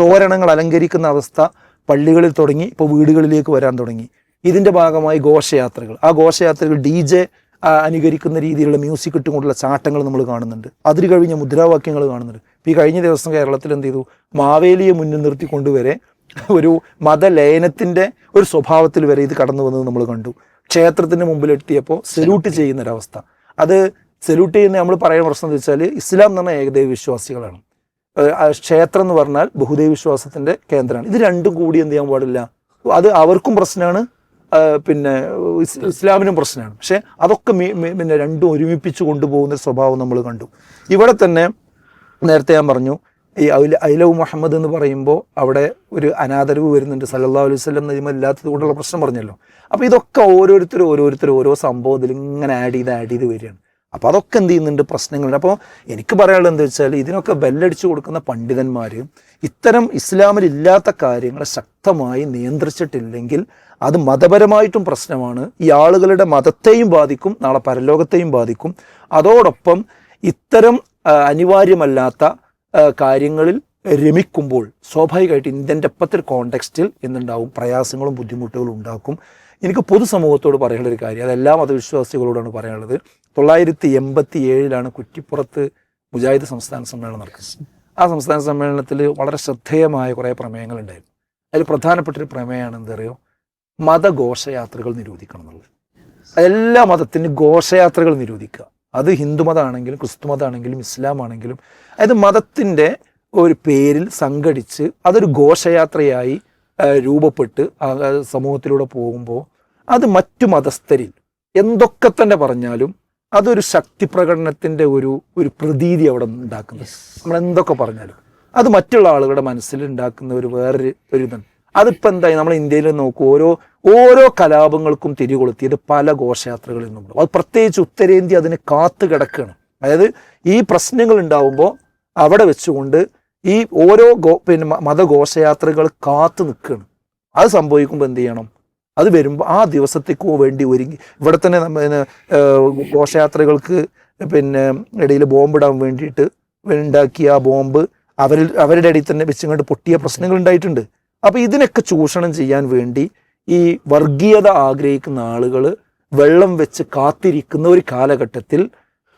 തോരണങ്ങൾ അലങ്കരിക്കുന്ന അവസ്ഥ പള്ളികളിൽ തുടങ്ങി ഇപ്പോൾ വീടുകളിലേക്ക് വരാൻ തുടങ്ങി. ഇതിന്റെ ഭാഗമായി ഘോഷയാത്രകൾ. ആ ഘോഷയാത്രകൾ ഡി ജെ അനുകരിക്കുന്ന രീതിയിലുള്ള മ്യൂസിക് ഇട്ടുകൊണ്ടുള്ള ചാട്ടങ്ങൾ നമ്മൾ കാണുന്നുണ്ട്. അതിന് കഴിഞ്ഞ മുദ്രാവാക്യങ്ങൾ കാണുന്നുണ്ട്. ഇപ്പൊ ഈ കഴിഞ്ഞ ദിവസം കേരളത്തിൽ എന്ത് ചെയ്തു? മാവേലിയെ മുന്നിൽ നിർത്തി കൊണ്ടുവരെ ഒരു മതലയനത്തിന്റെ ഒരു സ്വഭാവത്തിൽ വരെ ഇത് കടന്നു വന്നത് നമ്മൾ കണ്ടു. ക്ഷേത്രത്തിന് മുമ്പിൽ എത്തിയപ്പോൾ സല്യൂട്ട് ചെയ്യുന്ന ഒരവസ്ഥ അത് സല്യൂട്ട് ചെയ്യുന്ന നമ്മൾ പറയുന്ന പ്രശ്നം എന്ന് വെച്ചാൽ ഇസ്ലാം എന്ന് പറഞ്ഞാൽ ഏകദൈവ വിശ്വാസികളാണ്. ക്ഷേത്രം എന്ന് പറഞ്ഞാൽ ബഹുദൈവ വിശ്വാസത്തിന്റെ കേന്ദ്രമാണ്. ഇത് രണ്ടും കൂടി എന്ത് ചെയ്യാൻ പാടില്ല. അത് അവർക്കും പ്രശ്നമാണ്. പിന്നെ ഇസ്ലാമിനും പ്രശ്നമാണ്. പക്ഷേ അതൊക്കെ പിന്നെ രണ്ടും ഒരുമിപ്പിച്ച് കൊണ്ടുപോകുന്ന സ്വഭാവം നമ്മൾ കണ്ടു. ഇവിടെ തന്നെ നേരത്തെ ഞാൻ പറഞ്ഞു ഈ ഐല ഐലവ് മുഹമ്മദ് എന്ന് പറയുമ്പോൾ അവിടെ ഒരു അനാദരവ് വരുന്നുണ്ട്. സല്ലല്ലാഹു അലൈഹി വസല്ലം നിയമം ഇല്ലാത്തത് കൊണ്ടുള്ള പ്രശ്നം പറഞ്ഞല്ലോ. അപ്പോൾ ഇതൊക്കെ ഓരോരുത്തരും ഓരോരുത്തരും ഓരോ സംഭവത്തിൽ ഇങ്ങനെ ആഡ് ചെയ്ത് ആഡ് ചെയ്ത് വരികയാണ്. അപ്പോൾ അതൊക്കെ എന്ത് ചെയ്യുന്നുണ്ട്? പ്രശ്നങ്ങളുണ്ട്. അപ്പോൾ എനിക്ക് പറയാനുള്ളത് എന്താ വെച്ചാൽ ഇതിനൊക്കെ ബെല്ലടിച്ചു കൊടുക്കുന്ന പണ്ഡിതന്മാർ ഇത്തരം ഇസ്ലാമിലില്ലാത്ത കാര്യങ്ങളെ ശക്തമായി നിയന്ത്രിച്ചിട്ടില്ലെങ്കിൽ അത് മതപരമായിട്ടും പ്രശ്നമാണ്. ഈ ആളുകളുടെ മതത്തെയും ബാധിക്കും നാളെ പരലോകത്തെയും ബാധിക്കും. അതോടൊപ്പം ഇത്തരം അനിവാര്യമല്ലാത്ത കാര്യങ്ങളിൽ രമിക്കുമ്പോൾ സ്വാഭാവികമായിട്ട് ഇന്ത്യന്റെ അപ്പത്തിൽ കോണ്ടെക്സ്റ്റിൽ എന്തുണ്ടാവും? പ്രയാസങ്ങളും ബുദ്ധിമുട്ടുകളും ഉണ്ടാക്കും. എനിക്ക് പൊതുസമൂഹത്തോട് പറയാനുള്ള ഒരു കാര്യം അത് എല്ലാ മതവിശ്വാസികളോടാണ് പറയാനുള്ളത്. തൊള്ളായിരത്തി എൺപത്തി ഏഴിലാണ് കുറ്റിപ്പുറത്ത് മുജാഹിദ് സംസ്ഥാന സമ്മേളനം നടക്കുന്നത്. ആ സംസ്ഥാന സമ്മേളനത്തിൽ വളരെ ശ്രദ്ധേയമായ കുറേ പ്രമേയങ്ങൾ ഉണ്ടായിരുന്നു. അതിൽ പ്രധാനപ്പെട്ട ഒരു പ്രമേയമാണ് എന്താ പറയുക? മതഘോഷയാത്രകൾ നിരോധിക്കണം എന്നുള്ളത്. എല്ലാ മതത്തിനും ഘോഷയാത്രകൾ നിരോധിക്കുക. അത് ഹിന്ദു മതമാണെങ്കിലും ക്രിസ്തു ക്രിസ്തുമതമാണെങ്കിലും ഇസ്ലാം ആണെങ്കിലും അതായത് മതത്തിന്റെ ഒരു പേരിൽ സംഘടിച്ച് അതൊരു ഘോഷയാത്രയായി രൂപപ്പെട്ട് സമൂഹത്തിലൂടെ പോകുമ്പോൾ അത് മറ്റു മതസ്ഥരിൽ എന്തൊക്കെ തന്നെ പറഞ്ഞാലും അതൊരു ശക്തി പ്രകടനത്തിന്റെ ഒരു ഒരു പ്രതീതി അവിടെ ഉണ്ടാക്കുന്നത്. നമ്മൾ എന്തൊക്കെ പറഞ്ഞാലും അത് മറ്റുള്ള ആളുകളുടെ മനസ്സിൽ ഉണ്ടാക്കുന്ന ഒരു വേറൊരു ഒരു ഇതാണ്. അതിപ്പോൾ എന്തായി? നമ്മൾ ഇന്ത്യയിൽ നോക്കും ഓരോ ഓരോ കലാപങ്ങൾക്കും തിരികൊളുത്തിയത് പല ഘോഷയാത്രകളിൽ നിന്നും അത് പ്രത്യേകിച്ച് ഉത്തരേന്ത്യ അതിന് കാത്തു കിടക്കുകയാണ്. അതായത് ഈ പ്രശ്നങ്ങൾ ഉണ്ടാവുമ്പോൾ അവിടെ വെച്ചുകൊണ്ട് ഈ ഓരോ ഗോ പിന്നെ മതഘോഷയാത്രകൾ കാത്തു നിൽക്കുകയാണ് അത് സംഭവിക്കുമ്പോൾ എന്ത് ചെയ്യണം? അത് വരുമ്പോൾ ആ ദിവസത്തേക്ക് വേണ്ടി ഒരുങ്ങി ഇവിടെ തന്നെ പിന്നെ, ഘോഷയാത്രകൾക്ക് പിന്നെ ഇടയിൽ ബോംബിടാൻ വേണ്ടിയിട്ട് ഉണ്ടാക്കിയ ആ ബോംബ് അവരിൽ അവരുടെ ഇടയിൽ തന്നെ വെച്ചുകൊണ്ട് പൊട്ടിയ പ്രശ്നങ്ങൾ ഉണ്ടായിട്ടുണ്ട്. അപ്പോൾ ഇതിനൊക്കെ ചൂഷണം ചെയ്യാൻ വേണ്ടി ഈ വർഗീയത ആഗ്രഹിക്കുന്ന ആളുകൾ വെള്ളം വെച്ച് കാത്തിരിക്കുന്ന ഒരു കാലഘട്ടത്തിൽ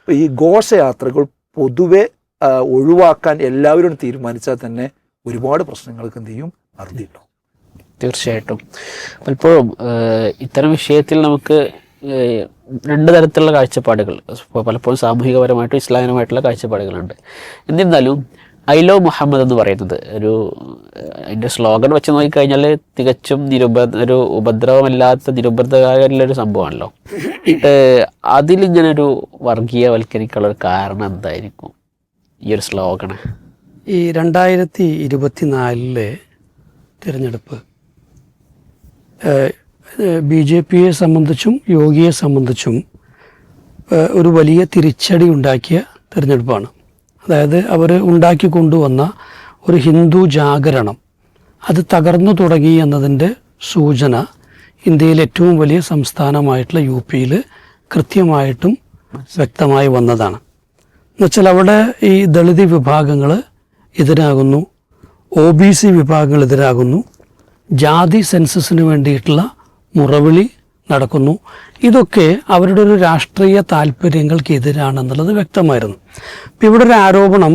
ഈ ഘോഷയാത്രകൾ പൊതുവെ ഒഴിവാക്കാൻ എല്ലാവരും തീരുമാനിച്ചാൽ തന്നെ ഒരുപാട് പ്രശ്നങ്ങൾക്ക് എന്ത് ചെയ്യും? അറുതിയുണ്ടാവും തീർച്ചയായിട്ടും. പലപ്പോഴും ഇത്തരം വിഷയത്തിൽ നമുക്ക് രണ്ട് തരത്തിലുള്ള കാഴ്ചപ്പാടുകൾ പലപ്പോഴും സാമൂഹികപരമായിട്ടും ഇസ്ലാമികമായിട്ടുള്ള കാഴ്ചപ്പാടുകളുണ്ട്. എന്നിരുന്നാലും ഐ മുഹമ്മദ് എന്ന് പറയുന്നത് ഒരു അതിന്റെ സ്ലോഗൻ വെച്ച് നോക്കിക്കഴിഞ്ഞാൽ തികച്ചും നിരുപ ഒരു ഉപദ്രവമല്ലാത്ത നിരുപദ്രവകാരമുള്ള ഒരു സംഭവമാണല്ലോ. അതിലിങ്ങനെ ഒരു വർഗീയവൽക്കരിക്കാനുള്ള കാരണം എന്തായിരിക്കും? ഈ ഒരു സ്ലോഗണ് ഈ രണ്ടായിരത്തി ഇരുപത്തിനാലിലെ തിരഞ്ഞെടുപ്പ് ബി ജെ പിയെ സംബന്ധിച്ചും യോഗിയെ സംബന്ധിച്ചും ഒരു വലിയ തിരിച്ചടി ഉണ്ടാക്കിയ തിരഞ്ഞെടുപ്പാണ്. അതായത് അവർ ഉണ്ടാക്കി കൊണ്ടുവന്ന ഒരു ഹിന്ദു ജാഗരണം അത് തകർന്നു തുടങ്ങി എന്നതിന്റെ സൂചന ഇന്ത്യയിലെ ഏറ്റവും വലിയ സംസ്ഥാനമായിട്ടുള്ള യു പിയിൽ കൃത്യമായിട്ടും വ്യക്തമായി വന്നതാണ്. എന്നുവെച്ചാൽ അവിടെ ഈ ദളിത് വിഭാഗങ്ങൾ എതിരാകുന്നു ഒ ബി സി വിഭാഗങ്ങൾ എതിരാകുന്നു ജാതി സെൻസസിന് വേണ്ടിയിട്ടുള്ള മുറവിളി നടക്കുന്നു. ഇതൊക്കെ അവരുടെ ഒരു രാഷ്ട്രീയ താല്പര്യങ്ങൾക്ക് എതിരാണെന്നുള്ളത് വ്യക്തമായിരുന്നു. ഇപ്പം ഇവിടെ ഒരു ആരോപണം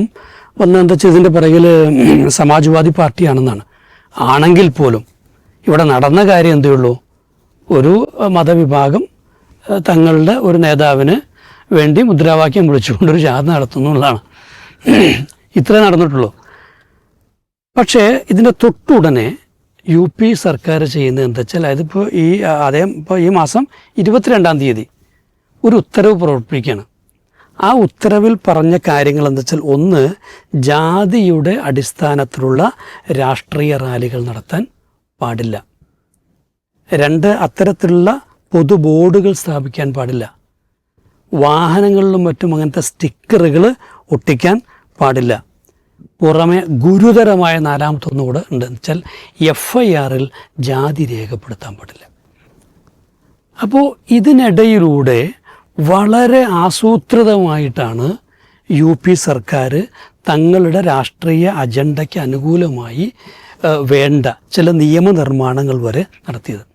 വന്ന് എന്താ വെച്ചാൽ ഇതിന്റെ പിറകിൽ സമാജ്വാദി പാർട്ടിയാണെന്നാണ്. ആണെങ്കിൽ പോലും ഇവിടെ നടന്ന കാര്യം എന്തേ ഉള്ളൂ? ഒരു മതവിഭാഗം തങ്ങളുടെ ഒരു നേതാവിന് വേണ്ടി മുദ്രാവാക്യം വിളിച്ചുകൊണ്ടൊരു ജാഥ നടത്തുന്നു എന്നുള്ളതാണ്. ഇത്രേ നടന്നിട്ടുള്ളൂ. പക്ഷേ ഇതിന്റെ തൊട്ടുടനെ യു പി സർക്കാർ ചെയ്യുന്നത് എന്താ വെച്ചാൽ അതിപ്പോൾ ഈ അദ്ദേഹം ഇപ്പോൾ ഈ മാസം ഇരുപത്തിരണ്ടാം തീയതി ഒരു ഉത്തരവ് പുറപ്പെടുവിക്കുകയാണ്. ആ ഉത്തരവിൽ പറഞ്ഞ കാര്യങ്ങൾ എന്താ വെച്ചാൽ ഒന്ന് ജാതിയുടെ അടിസ്ഥാനത്തിലുള്ള രാഷ്ട്രീയ റാലികൾ നടത്താൻ പാടില്ല. രണ്ട് അത്തരത്തിലുള്ള പൊതു ബോർഡുകൾ സ്ഥാപിക്കാൻ പാടില്ല. വാഹനങ്ങളിലും മറ്റും അങ്ങനത്തെ സ്റ്റിക്കറുകൾ ഒട്ടിക്കാൻ പാടില്ല. പുറമെ ഗുരുതരമായ നാലാമത്തൊന്നുകൂടെ കൂടെ ഉണ്ടെന്ന് വെച്ചാൽ എഫ് ഐ ആറിൽ ജാതി രേഖപ്പെടുത്താൻ പാടില്ല. അപ്പോൾ ഇതിനിടയിലൂടെ വളരെ ആസൂത്രിതമായിട്ടാണ് യു പി സർക്കാർ തങ്ങളുടെ രാഷ്ട്രീയ അജണ്ടയ്ക്ക് അനുകൂലമായി വേണ്ട ചില നിയമനിർമ്മാണങ്ങൾ വരെ നടത്തിയത്.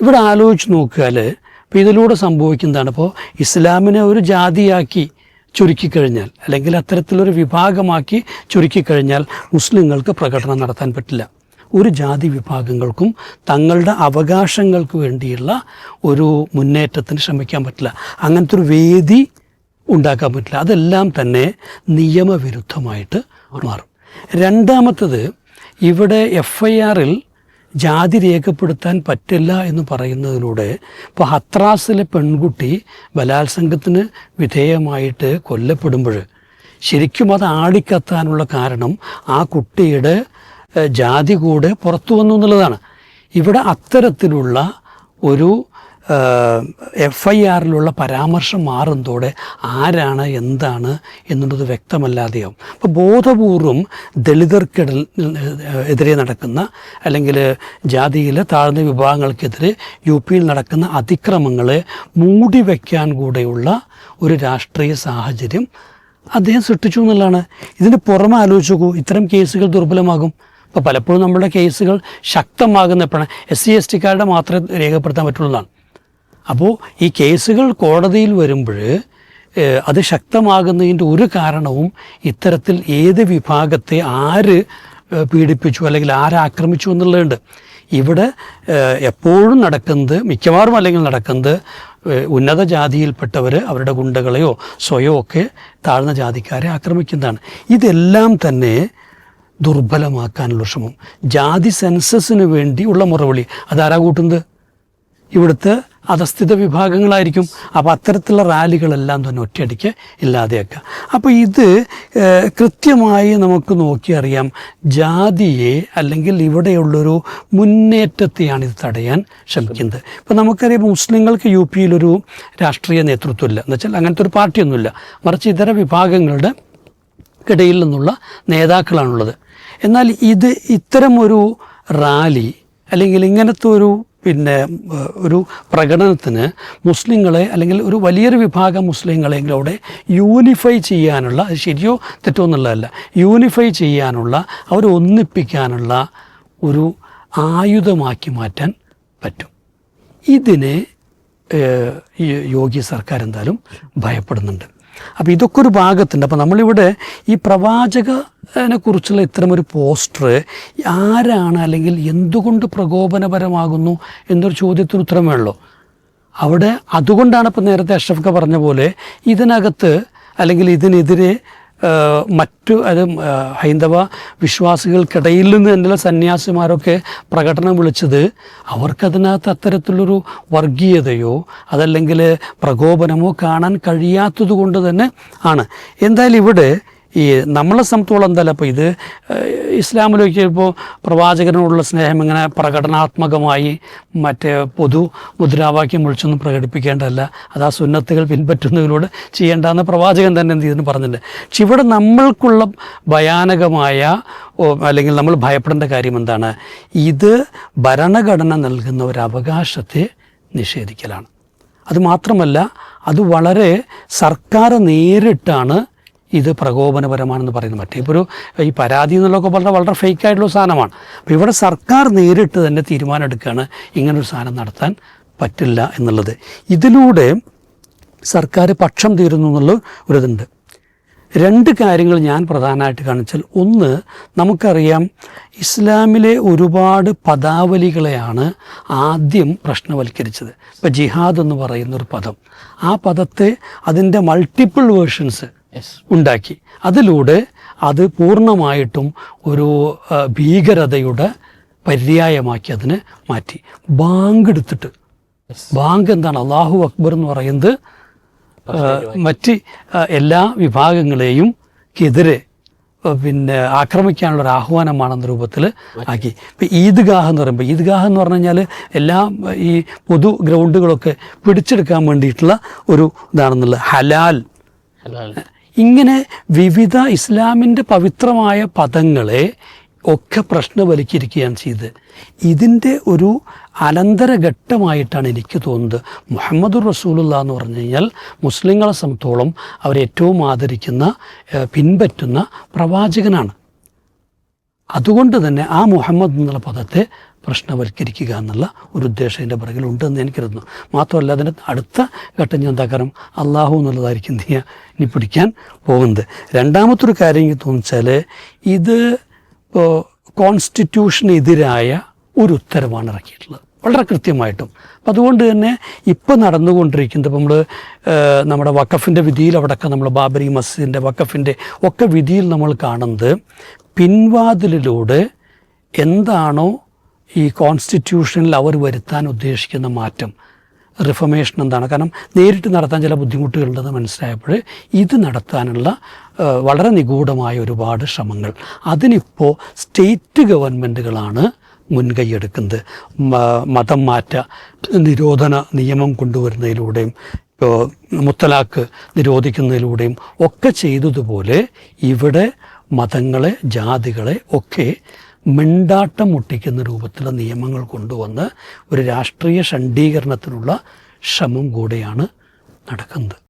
ഇവിടെ ആലോചിച്ച് നോക്കിയാൽ ഇപ്പോൾ ഇതിലൂടെ സംഭവിക്കുന്നതാണ്. അപ്പോൾ ഇസ്ലാമിനെ ഒരു ജാതിയാക്കി ചുരുക്കിക്കഴിഞ്ഞാൽ അല്ലെങ്കിൽ അത്തരത്തിലൊരു വിഭാഗമാക്കി ചുരുക്കിക്കഴിഞ്ഞാൽ മുസ്ലിങ്ങൾക്ക് പ്രകടനം നടത്താൻ പറ്റില്ല. ഒരു ജാതി വിഭാഗങ്ങൾക്കും തങ്ങളുടെ അവകാശങ്ങൾക്ക് വേണ്ടിയുള്ള ഒരു മുന്നേറ്റത്തിന് ശ്രമിക്കാൻ പറ്റില്ല. അങ്ങനത്തെ ഒരു വേദി ഉണ്ടാക്കാൻ പറ്റില്ല. അതെല്ലാം തന്നെ നിയമവിരുദ്ധമായിട്ട് മാറും. രണ്ടാമത്തത് ഇവിടെ എഫ് ഐ ആറിൽ ജാതി രേഖപ്പെടുത്താൻ പറ്റില്ല എന്ന് പറയുന്നതിലൂടെ ഇപ്പോൾ ഹത്രാസിലെ പെൺകുട്ടി ബലാത്സംഗത്തിന് വിധേയമായിട്ട് കൊല്ലപ്പെടുമ്പോൾ ശരിക്കും അത് ആടിക്കത്താനുള്ള കാരണം ആ കുട്ടിയുടെ ജാതി കൂടെ പുറത്തു വന്നു എന്നുള്ളതാണ്. ഇവിടെ അത്തരത്തിലുള്ള ഒരു എഫ് ഐ ആറിലുള്ള പരാമർശം മാറുന്നതോടെ ആരാണ് എന്താണ് എന്നുള്ളത് വ്യക്തമല്ലാതെയാവും. അപ്പോൾ ബോധപൂർവം ദളിതർക്കിടൽ എതിരെ നടക്കുന്ന അല്ലെങ്കിൽ ജാതിയിലെ താഴ്ന്ന വിഭാഗങ്ങൾക്കെതിരെ യു പിയിൽ നടക്കുന്ന അതിക്രമങ്ങളെ മൂടി വയ്ക്കാൻ കൂടെയുള്ള ഒരു രാഷ്ട്രീയ സാഹചര്യം അദ്ദേഹം സൃഷ്ടിച്ചു എന്നുള്ളതാണ്. ഇതിന് പുറമെ ആലോചിച്ച് ഇത്തരം കേസുകൾ ദുർബലമാകും. അപ്പോൾ പലപ്പോഴും നമ്മുടെ കേസുകൾ ശക്തമാകുന്ന എപ്പോഴാണ്? എസ് സി എസ് ടിക്കാരുടെ മാത്രമേ രേഖപ്പെടുത്താൻ പറ്റുള്ളതാണ് അപ്പോൾ ഈ കേസുകൾ കോടതിയിൽ വരുമ്പോൾ അത് ശക്തമാകുന്നതിന്റെ ഒരു കാരണവും ഇത്തരത്തിൽ ഏത് വിഭാഗത്തെ ആര് പീഡിപ്പിച്ചു അല്ലെങ്കിൽ ആരാക്രമിച്ചു എന്നുള്ളതുണ്ട്. ഇവിടെ എപ്പോഴും നടക്കുന്നത് മിക്കവാറും അല്ലെങ്കിൽ നടക്കുന്നത് ഉന്നത ജാതിയിൽപ്പെട്ടവർ അവരുടെ ഗുണ്ടകളെയോ സ്വയോ ഒക്കെ താഴ്ന്ന ജാതിക്കാരെ ആക്രമിക്കുന്നതാണ്. ഇതെല്ലാം തന്നെ ദുർബലമാക്കാനുള്ള ശ്രമം. ജാതി സെൻസസിന് വേണ്ടിയുള്ള മുറവിളി. അതാരാ കൂട്ടുന്നത്? ഇവിടുത്തെ അധസ്ഥിത വിഭാഗങ്ങളായിരിക്കും. അപ്പോൾ അത്തരത്തിലുള്ള റാലികളെല്ലാം തന്നെ ഒറ്റയടിക്ക് ഇല്ലാതെയാക്കുക. അപ്പോൾ ഇത് കൃത്യമായി നമുക്ക് നോക്കിയറിയാം ജാതിയെ അല്ലെങ്കിൽ ഇവിടെയുള്ളൊരു മുന്നേറ്റത്തെയാണ് ഇത് തടയാൻ ശ്രമിക്കുന്നത്. ഇപ്പോൾ നമുക്കറിയാം മുസ്ലിങ്ങൾക്ക് യു പിയിലൊരു രാഷ്ട്രീയ നേതൃത്വമില്ല. എന്ന് വെച്ചാൽ അങ്ങനത്തെ ഒരു പാർട്ടിയൊന്നുമില്ല. മറിച്ച് ഇതര വിഭാഗങ്ങളുടെ ഇടയിൽ നിന്നുള്ള നേതാക്കളാണുള്ളത്. എന്നാൽ ഇത് ഇത്തരമൊരു റാലി അല്ലെങ്കിൽ ഇങ്ങനത്തെ ഒരു പിന്നെ ഒരു പ്രകടനത്തിന് മുസ്ലിങ്ങളെ അല്ലെങ്കിൽ ഒരു വലിയൊരു വിഭാഗം മുസ്ലിങ്ങളെങ്കിലും അവിടെ യൂണിഫൈ ചെയ്യാനുള്ള അത് ശരിയോ തെറ്റോ എന്നുള്ളതല്ല യൂണിഫൈ ചെയ്യാനുള്ള അവരെ ഒന്നിപ്പിക്കാനുള്ള ഒരു ആയുധമാക്കി മാറ്റാൻ പറ്റും. ഇതിനെ യോഗി സർക്കാർ എന്തായാലും ഭയപ്പെടുന്നുണ്ട്. അപ്പോൾ ഇതൊക്കെ ഒരു ഭാഗത്തുണ്ട്. അപ്പോൾ നമ്മളിവിടെ ഈ പ്രവാചകനെ കുറിച്ചുള്ള ഇത്തരം ഒരു പോസ്റ്റർ ആരാണ് അല്ലെങ്കിൽ എന്തുകൊണ്ട് പ്രകോപനപരമാകുന്നു എന്നൊരു ചോദ്യത്തിന് ഉത്തരം വേണമല്ലോ അവിടെ അതുകൊണ്ടാണ് ഇപ്പം നേരത്തെ അഷ്റഫ്ക പറഞ്ഞ പോലെ ഇതിനകത്ത് അല്ലെങ്കിൽ ഇതിനെതിരെ മറ്റു അത് ഹൈന്ദവ വിശ്വാസികൾക്കിടയിൽ നിന്ന് തന്നെ സന്യാസിമാരൊക്കെ പ്രകടനം വിളിച്ചത് അവർക്കതിനകത്ത് അത്തരത്തിലൊരു വർഗീയതയോ അതല്ലെങ്കിൽ പ്രകോപനമോ കാണാൻ കഴിയാത്തത് കൊണ്ട് തന്നെ ആണ്. എന്തായാലും ഇവിടെ ഈ നമ്മളെ സംബന്ധിച്ചോളം എന്തല്ല അപ്പോൾ ഇത് ഇസ്ലാമിലേക്ക് ഇപ്പോൾ പ്രവാചകനോടുള്ള സ്നേഹം ഇങ്ങനെ പ്രകടനാത്മകമായി മറ്റേ പൊതു മുദ്രാവാക്യം വിളിച്ചൊന്നും പ്രകടിപ്പിക്കേണ്ടതല്ല. അത് ആ സുന്നത്തുകൾ പിൻപറ്റുന്നതിലൂടെ ചെയ്യേണ്ടെന്ന് പ്രവാചകൻ തന്നെ എന്ത് ചെയ്തെന്ന് പറഞ്ഞിട്ടുണ്ട്. പക്ഷെ ഇവിടെ നമ്മൾക്കുള്ള ഭയാനകമായ അല്ലെങ്കിൽ നമ്മൾ ഭയപ്പെടേണ്ട കാര്യം എന്താണ്? ഇത് ഭരണഘടന നൽകുന്ന ഒരു അവകാശത്തെ നിഷേധിക്കലാണ്. അതുമാത്രമല്ല അത് വളരെ സർക്കാർ നേരിട്ടാണ് ഇത് പ്രകോപനപരമാണെന്ന് പറയുന്നത്. മറ്റേ ഇപ്പോൾ ഒരു ഈ പരാതി എന്നുള്ളതൊക്കെ വളരെ വളരെ ഫേക്ക് ആയിട്ടുള്ള സാധനമാണ്. അപ്പോൾ ഇവിടെ സർക്കാർ നേരിട്ട് തന്നെ തീരുമാനം എടുക്കുകയാണ് ഇങ്ങനൊരു സാധനം നടത്താൻ പറ്റില്ല എന്നുള്ളത്. ഇതിലൂടെ സർക്കാർ പക്ഷം തീരുന്നു എന്നുള്ള ഒരിതുണ്ട്. രണ്ട് കാര്യങ്ങൾ ഞാൻ പ്രധാനമായിട്ട് കാണിച്ചാൽ. ഒന്ന് നമുക്കറിയാം ഇസ്ലാമിലെ ഒരുപാട് പദാവലികളെയാണ് ആദ്യം പ്രശ്നവൽക്കരിച്ചത്. ഇപ്പം ജിഹാദ് എന്ന് പറയുന്ന ഒരു പദം. ആ പദത്തെ അതിന്റെ മൾട്ടിപ്പിൾ വേർഷൻസ് ഉണ്ടാക്കി. അതിലൂടെ അത് പൂർണമായിട്ടും ഒരു ഭീകരതയുടെ പര്യായമാക്കി അതിനെ മാറ്റി. ബാങ്ക് എടുത്തിട്ട്. ബാങ്ക് എന്താണ്? അള്ളാഹു അക്ബർ എന്ന് പറയുന്നത് മറ്റ് എല്ലാ വിഭാഗങ്ങളെയും എതിരെ പിന്നെ ആക്രമിക്കാനുള്ള ഒരു ആഹ്വാനമാണെന്ന രൂപത്തിൽ ആക്കി. ഇപ്പം ഈദ്ഗാഹ് എന്ന് പറയുമ്പോൾ ഈദ്ഗാഹ് എന്ന് പറഞ്ഞു കഴിഞ്ഞാൽ എല്ലാ ഈ പൊതു ഗ്രൗണ്ടുകളൊക്കെ പിടിച്ചെടുക്കാൻ വേണ്ടിയിട്ടുള്ള ഒരു ഇതാണെന്നുള്ളത്. ഹലാൽ. ഇങ്ങനെ വിവിധ ഇസ്ലാമിന്റെ പവിത്രമായ പദങ്ങളെ ഒക്കെ പ്രശ്നവലിക്കിരിക്കുകയാണ് ചെയ്ത് ഇതിന്റെ ഒരു അനന്തരഘട്ടമായിട്ടാണ് എനിക്ക് തോന്നുന്നത്. മുഹമ്മദ് റസൂലുള്ള എന്ന് പറഞ്ഞു കഴിഞ്ഞാൽ മുസ്ലിങ്ങളെ സംബന്ധിച്ചോളം അവരേറ്റവും ആദരിക്കുന്ന പിൻപറ്റുന്ന പ്രവാചകനാണ്. അതുകൊണ്ട് തന്നെ ആ മുഹമ്മദ് എന്നുള്ള പദത്തെ പ്രശ്നവൽക്കരിക്കുക എന്നുള്ള ഒരു ഉദ്ദേശം എന്റെ പിറകിൽ ഉണ്ടെന്ന് എനിക്ക് കരുതുന്നു. മാത്രമല്ല അതിന്റെ അടുത്ത ഘട്ടം ഞാൻ തകരം അള്ളാഹു എന്നുള്ളതായിരിക്കും നീ ഇനി പിടിക്കാൻ പോകുന്നത്. രണ്ടാമത്തെ ഒരു കാര്യം എനിക്ക് തോന്നിച്ചാൽ ഇത് കോൺസ്റ്റിറ്റ്യൂഷനെതിരായ ഒരു ഉത്തരവാണ് ഇറക്കിയിട്ടുള്ളത്. വളരെ കൃത്യമായിട്ടും. അപ്പം അതുകൊണ്ട് തന്നെ ഇപ്പം നടന്നുകൊണ്ടിരിക്കുന്നത് ഇപ്പം നമ്മൾ നമ്മുടെ വക്കഫിന്റെ വിധിയിൽ അവിടെയൊക്കെ നമ്മൾ ബാബരി മസ്ജിദിന്റെ വക്കഫിന്റെ ഒക്കെ വിധിയിൽ നമ്മൾ കാണുന്നത് പിൻവാതിലിലൂടെ എന്താണോ ഈ കോൺസ്റ്റിറ്റ്യൂഷനിൽ അവർ വരുത്താൻ ഉദ്ദേശിക്കുന്ന മാറ്റം റിഫർമേഷൻ എന്താണ്? കാരണം നേരിട്ട് നടത്താൻ ചില ബുദ്ധിമുട്ടുകളുണ്ടെന്ന് മനസ്സിലായപ്പോൾ ഇത് നടത്താനുള്ള വളരെ നിഗൂഢമായ ഒരുപാട് ശ്രമങ്ങൾ. അതിനിപ്പോൾ സ്റ്റേറ്റ് ഗവൺമെന്റുകളാണ് മുൻകൈയെടുക്കുന്നത് മതം മാറ്റ നിരോധന നിയമം കൊണ്ടുവരുന്നതിലൂടെയും ഇപ്പോൾ മുത്തലാക്ക് നിരോധിക്കുന്നതിലൂടെയും ഒക്കെ ചെയ്തതുപോലെ ഇവിടെ മതങ്ങളെ ജാതികളെ ഒക്കെ മിണ്ടാട്ടം മുട്ടിക്കുന്ന രൂപത്തിലുള്ള നിയമങ്ങൾ കൊണ്ടുവന്ന് ഒരു രാഷ്ട്രീയ ഷണ്ഡീകരണത്തിനുള്ള ശ്രമം കൂടെയാണ് നടക്കുന്നത്.